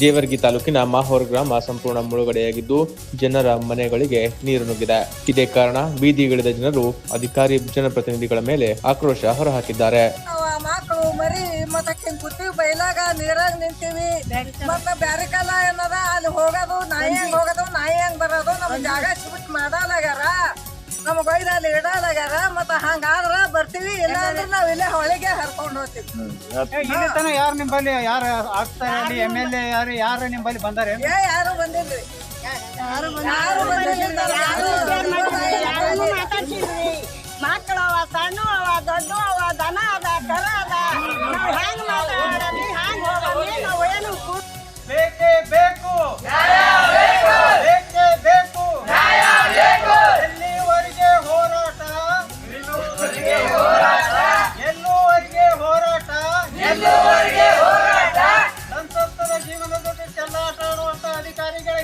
ಜೇವರ್ಗಿ ತಾಲೂಕಿನ ಮಾಹೋರ್ ಗ್ರಾಮ ಸಂಪೂರ್ಣ ಮುಳುಗಡೆಯಾಗಿದ್ದು ಜನರ ಮನೆಗಳಿಗೆ ನೀರು ನುಗ್ಗಿದೆ. ಇದೇ ಕಾರಣ ಬೀದಿಗಿಳಿದ ಜನರು ಅಧಿಕಾರಿ ಜನಪ್ರತಿನಿಧಿಗಳ ಮೇಲೆ ಆಕ್ರೋಶ ಹೊರಹಾಕಿದ್ದಾರೆ. ಮಕ್ಕಳು ಮರಿ ಮತ್ತ ಕೂತೀವಿ ಬೈಲಾಗ ನೀರಾಗ ನಿಂತೀವಿ. ಮತ್ತ ಬ್ಯಾರೆ ಕಾಲ ಏನದ? ಅಲ್ಲಿ ಹೋಗೋದು, ನಾಯಿ ಹೆಂಗ್ ಹೋಗೋದು, ನಾಯಿ ಹೆಂಗ್ ಬರೋದು? ನಮ್ ಜಾಗ ಸಿಬಿಟ್ ಮಾಡಲಾಗ್ಯಾರ. ನಮಗ್ ಒಯ್ದ ಅಲ್ಲಿ ಇಡಲಾಗ್ಯಾರ. ಹಂಗಾದ್ರ ಇಲ್ಲ ಅಂದ್ರೆ ನಾವ್ ಇಲ್ಲೇ ಹೊಳೆಗೆ ಹರ್ಕೊಂಡು ಹೋಗ್ತೀವಿ. ಇಲ್ಲಿ ತನ ಯಾರು ನಿಂಬಲ್ಲಿ ಯಾರು ಆಗ್ತಾರೆ ಅಲ್ಲಿ ಎಂ ಎಲ್ ಎ ಯಾರು ಯಾರು ನಿಂಬಲ್ಲಿ ಬಂದಾರೆ? ಏ ಯಾರು ಬಂದಿಲ್ರಿ? ಯಾರು ಬಂದಿಲ್ಲ? ಯಾರು ಮಾತಾಡ್ಸಿದ್ವಿ ಮಕ್ಕಳು ಅವ ಸಣ್ಣ ಅವ ದೊಡ್ಡ ಅವ ದನ ಅದ ಕರ ಅದ ನಾವ್ ಹೆಂಗ್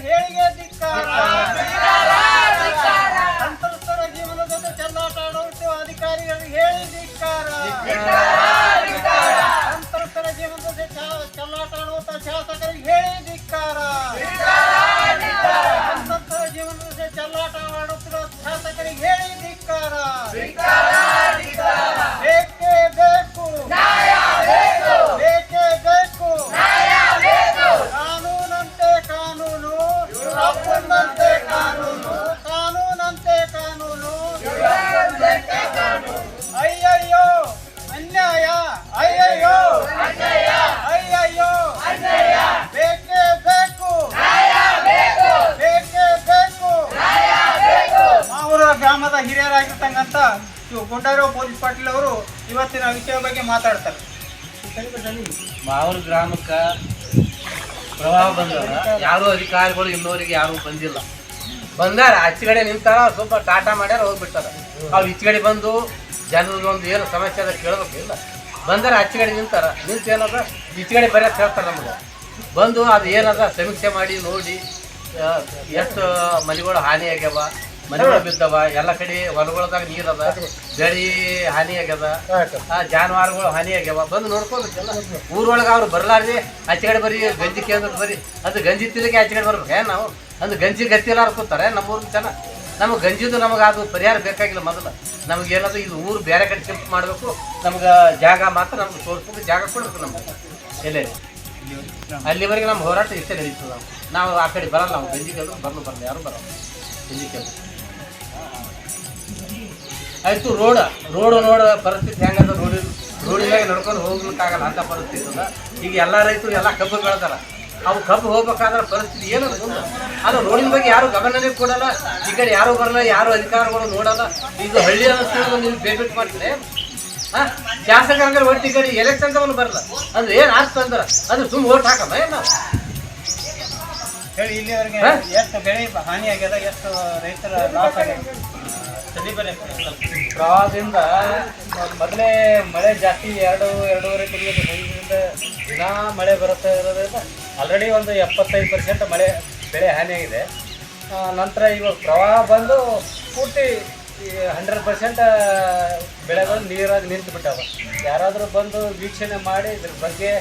ಅಧಿಕಾರಿಗಳ ಹೇಳಿಕೆ ಧಿಕ್ಕಾರ ಸಂತ್ರಸ್ತರ ಜೀವನದ ಜೊತೆ ಚೆಲ್ಲಾಟ ಅಧಿಕಾರಿಗಳು ಅಧಿಕಾರಿಗಳಿಗೆ ಹೇಳಿ ಧಿಕ್ಕಾರ. ಸಂತ್ರಸ್ತರ ಜೀವನದ ಜೊತೆ ಚೆಲ್ಲಾಟ ಆಡುವಂತ ಶಾಸಕರಿಗೆ ಹೇಳಿ ಧಿಕ್ಕಾರ. ಸಂತ್ರಸ್ತರ ಜೀವನದ ಜೊತೆ ಚೆಲ್ಲಾಟ ಆಡುತ್ತಿರುವ ಶಾಸಕರಿಗೆ ಹೇಳಿ ಧಿಕ್ಕಾರ. ಗ್ರಾಮದ ಹಿರಿಯರಾಗಿರ್ತಕ್ಕಂಥ ಇವು ಗುಂಡಾರಾವ್ ಪೊಲೀಸ್ ಪಾಟೀಲ್ ಅವರು ಇವತ್ತಿನ ವಿಷಯ ಬಗ್ಗೆ ಮಾತಾಡ್ತಾರೆ. ಮಾವೂರು ಗ್ರಾಮಕ್ಕೆ ಪ್ರವಾಹ ಬಂದಾಗ ಯಾರು ಅಧಿಕಾರಿಗಳು ಇನ್ನೋರಿಗೆ ಯಾರು ಬಂದಿಲ್ಲ. ಬಂದಾರ ಕಡೆ ನಿಂತಾರ, ಸ್ವಲ್ಪ ಟಾಟಾ ಮಾಡ್ಯಾರ ಹೋಗ್ಬಿಡ್ತಾರ ಅವ್ರು ಈಚೆಗಡೆ ಬಂದು ಜನರಿಗೆ ಒಂದು ಏನು ಸಮಸ್ಯೆ ಅದ ಕೇಳಬೇಕು ಇಲ್ಲ. ಬಂದಾರ ಕಡೆ ನಿಂತಾರ. ನಿಂತು ಏನದ? ಈಚೆ ಕಡೆ ಬರೆಯೋದು ಹೇಳ್ತಾರೆ ನಮ್ಗೆ. ಬಂದು ಅದು ಏನದ? ಸಮೀಕ್ಷೆ ಮಾಡಿ, ನೋಡಿ ಎಷ್ಟು ಮನೆಗಳು ಹಾನಿ ಆಗ್ಯಾವ ಮನೆಗಳು ಬಿದ್ದವ ಎಲ್ಲ ಕಡೆ ಹೊಲಗೊಳದಾಗ ನೀರದ ಬೆಳಿ ಹಾನಿ ಆಗ್ಯದ. ಆ ಜಾನುವಾರುಗಳು ಹಾನಿ ಆಗ್ಯಾವ. ಬಂದು ನೋಡ್ಕೋಬೇಕಲ್ಲ. ಊರೊಳಗೆ ಅವ್ರು ಬರ್ಲಾರ್ದೆ ಆಚೆ ಕಡೆ ಬರೀ ಗಂಜಿ ಕೇಂದ್ರ ಬರೀ. ಅದು ಗಂಜಿ ತಿನ್ನಕ್ಕೆ ಆಚೆ ಕಡೆ ಬರ್ಬೇಕು. ಏನ್ ನಾವು? ಅಂದ್ರೆ ಗಂಜಿ ಗತ್ತಿಲ್ಲ ಕೂತಾರೆ ನಮ್ಮೂರು ಜನ. ನಮಗೆ ಗಂಜಿದು ನಮಗೆ ಅದು ಪರಿಹಾರ ಬೇಕಾಗಿಲ್ಲ ಮೊದಲು. ನಮ್ಗೆ ಏನಾದ್ರು ಇದು ಊರು ಬೇರೆ ಕಡೆ ಶಿಫ್ಟ್ ಮಾಡಬೇಕು ನಮ್ಗೆ ಜಾಗ ಮಾತ್ರ ನಮ್ಗೆ ತೋರಿಸ್ಬೇಕು ಜಾಗ ಕೊಡ್ಬೇಕು ನಮ್ಗೆ. ಎಲ್ಲೇ? ಅಲ್ಲಿವರೆಗೆ ನಮ್ಮ ಹೋರಾಟ ಇಷ್ಟೇ ನಡೀತದೆ. ನಾವು ನಾವು ಆ ಕಡೆ ಬರಲ್ಲ ನಾವು ಗಂಜಿ ಕೇಳಿದ್ರು ಬರಲು ಬರಲ್ಲ ಯಾರು ಬರಲ್ಲ. ಗಂಜಿ ಕೇಳಿದ್ರು. ಆಯ್ತು, ರೋಡ್ ರೋಡ್ ನೋಡ ಪರಿಸ್ಥಿತಿ ಹೆಂಗದ ರೋಡಿ ರೋಡಿನಾಗ ನಡ್ಕೊಂಡು ಹೋಗ್ಲಿಕ್ಕಾಗಲ್ಲ ಅಂತ ಪರಿಸ್ಥಿತಿ ಅದ. ಈಗ ಎಲ್ಲ ರೈತರು ಎಲ್ಲ ಕಬ್ಬು ಬೆಳೆದಾರ. ಅವು ಕಬ್ಬು ಹೋಗ್ಬೇಕಾದ್ರೆ ಪರಿಸ್ಥಿತಿ ಏನದ ಮುಂದೆ ಅದು ರೋಡಿನ ಬಗ್ಗೆ ಯಾರು ಗಮನನೇ ಕೊಡಲ್ಲ. ಈ ಕಡೆ ಯಾರು ಬರಲ್ಲ, ಯಾರು ಅಧಿಕಾರಿಗಳು ನೋಡಲ್ಲ. ಇದು ಹಳ್ಳಿ ಅನ್ನಿಸ್ತಿರೋದು ನೀವು ಬೇಬಿಟ್ ಮಾಡ್ತೀನಿ ಹಾ ಶಾಸಕರಂದ್ರೆ ಒಟ್ಟು ಈ ಕಡೆ ಎಲೆಕ್ಷನ್ ತಗೊಂಡು ಬರಲ್ಲ. ಅಂದ್ರೆ ಏನು ಆಗ್ತಂದ್ರೆ ಅದು ಸುಮ್ಮನೆ ಓಟ್ ಹಾಕಲ್ಲ ಏನು ಹೇಳಿ ಇಲ್ಲಿವರೆಗೆ ಎಷ್ಟು ಬೆಳೆ ಹಾನಿ ಆಗ್ಯದ ಎಷ್ಟು ರೈತರ ಲಾಸ್ ಆಗ್ಯದ? ಪ್ರವಾಹದಿಂದ ಮೊದಲೇ ಮಳೆ ಜಾಸ್ತಿ ಎರಡು ಎರಡೂವರೆ ತಿಂಗಳು ಸಂಜೆಯಿಂದ ದಿನಾ ಮಳೆ ಬರುತ್ತೆ ಇರೋದ್ರಿಂದ ಆಲ್ರೆಡಿ ಒಂದು ಎಪ್ಪತ್ತೈದು ಪರ್ಸೆಂಟ್ ಮಳೆ ಬೆಳೆ ಹಾನಿಯಾಗಿದೆ ನಂತರ ಇವಾಗ ಪ್ರವಾಹ ಬಂದು ಪೂರ್ತಿ ಹಂಡ್ರೆಡ್ ಪರ್ಸೆಂಟ್ ಬೆಳೆಗಳು ನೀರಾಗಿ ನಿಂತು ಬಿಟ್ಟಾವ ಯಾರಾದರೂ ಬಂದು ವೀಕ್ಷಣೆ ಮಾಡಿ ಇದ್ರ ಬಗ್ಗೆ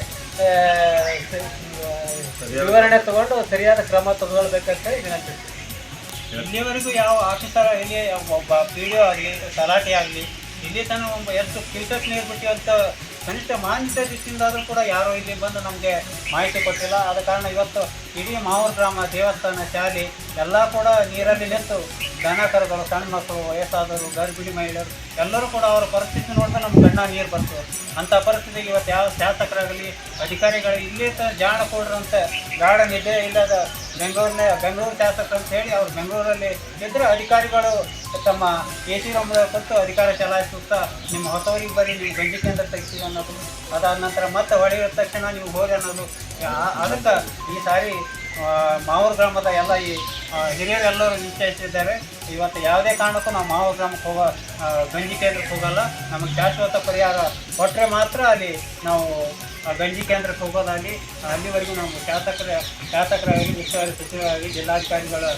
ವಿವರಣೆ ತಗೊಂಡು ಸರಿಯಾದ ಕ್ರಮ ತಗೊಳ್ಬೇಕಂತ ಇಲ್ಲಿವರೆಗೂ ಯಾವ ಆಫೀಸರ್ ಇಲ್ಲಿ ಒಬ್ಬ ಪಿ ಡಿ ಆಗಲಿ ತಲಾಟೆ ಆಗಲಿ ಇಲ್ಲಿ ತನಕ ಒಬ್ಬ ಎಷ್ಟು ಫಿಲ್ಟರ್ಸ್ ನೀರು ಬಿಟ್ಟು ಅಂತ ಕನಿಷ್ಠ ಮಾನ್ಯತೆ ದೃಷ್ಟಿಯಿಂದಾದರೂ ಕೂಡ ಯಾರೂ ಇಲ್ಲಿ ಬಂದು ನಮಗೆ ಮಾಹಿತಿ ಕೊಟ್ಟಿಲ್ಲ. ಆದ ಕಾರಣ ಇವತ್ತು ಇಡೀ ಮಾವೂರು ಗ್ರಾಮ ದೇವಸ್ಥಾನ ಶಾಲೆ ಎಲ್ಲ ಕೂಡ ನೀರಲ್ಲಿ ನಿಂತು ದನ ಕರುಗಳು, ಸಣ್ಣ ಮಕ್ಕಳು ವಯಸ್ಸಾದರು ಗರ್ಭಿಣಿ ಮಹಿಳೆಯರು ಎಲ್ಲರೂ ಕೂಡ ಅವರ ಪರಿಸ್ಥಿತಿ ನೋಡಿದ್ರೆ ನಮ್ಮ ಕಣ್ಣ ನೀರು ಬರ್ತದೆ. ಅಂಥ ಪರಿಸ್ಥಿತಿಗೆ ಇವತ್ತು ಯಾವ ಶಾಸಕರಾಗಲಿ, ಅಧಿಕಾರಿಗಳು ಇಲ್ಲಿ ಜಾಣ ಕೊಡ್ರಂತೆ. ಗಾರ್ಡನ್ ಇದೆ ಇಲ್ಲದ ಬೆಂಗಳೂರಿನ ಬೆಂಗಳೂರು ಶಾಸಕರು ಅಂತ ಹೇಳಿ ಅವರು ಬೆಂಗಳೂರಲ್ಲಿ ಇದ್ದರೆ ಅಧಿಕಾರಿಗಳು ತಮ್ಮ ಎ ಸಿ ರೂಮ್ದಾಗ ಕೊಟ್ಟು ಅಧಿಕಾರ ಚಲಾಯಿಸುತ್ತಾ ನಿಮ್ಮ ಹೊಸವರಿಗೆ ಬರೀ ನೀವು ಗಂಜಿ ಕೇಂದ್ರ ತೆಗಿತೀವಿ ಅನ್ನೋದು. ಅದಾದ ನಂತರ ಮತ್ತೆ ಹೊಳೆಯುವ ತಕ್ಷಣ ನೀವು ಹೋಗಿ ಅನ್ನೋದು. ಅದಕ್ಕೆ ಈ ಸಾರಿ ಮಾವೂರು ಗ್ರಾಮದ ಎಲ್ಲ ಈ ಹಿರಿಯರು ಹಿರಿಯರೆಲ್ಲರೂ ನಿಶ್ಚಯಿಸಿದ್ದಾರೆ. ಇವತ್ತು ಯಾವುದೇ ಕಾರಣಕ್ಕೂ ನಾವು ಮಾವೂರು ಗ್ರಾಮಕ್ಕೆ ಹೋಗೋ ಗಂಜಿ ಕೇಂದ್ರಕ್ಕೆ ಹೋಗಲ್ಲ. ನಮಗೆ ಶಾಶ್ವತ ಪರಿಹಾರ ಕೊಟ್ಟರೆ ಮಾತ್ರ ಅಲ್ಲಿ ನಾವು ಗಂಜಿ ಕೇಂದ್ರಕ್ಕೆ ಹೋಗೋದಾಗಲಿ ಅಲ್ಲಿವರೆಗೂ ನಾವು ಶಾಸಕರ ಶಾಸಕರಾಗಲಿ ಉಸ್ತುವಾರಿ ಸಚಿವರಾಗಲಿ ಜಿಲ್ಲಾಧಿಕಾರಿಗಳು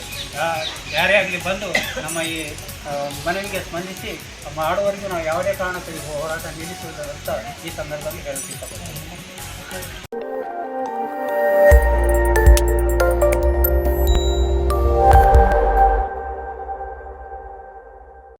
ಯಾರೇ ಆಗಲಿ ಬಂದು ನಮ್ಮ ಈ ಮನವಿಗೆ ಸ್ಪಂದಿಸಿ ಮಾಡುವವರೆಗೂ ನಾವು ಯಾವುದೇ ಕಾರಣಕ್ಕೆ ಹೋರಾಟ ನಿಲ್ಲಿಸುವುದಂತ ಈ ಸಂದರ್ಭದಲ್ಲಿ ಹೇಳ್ತಿದ್ದೆ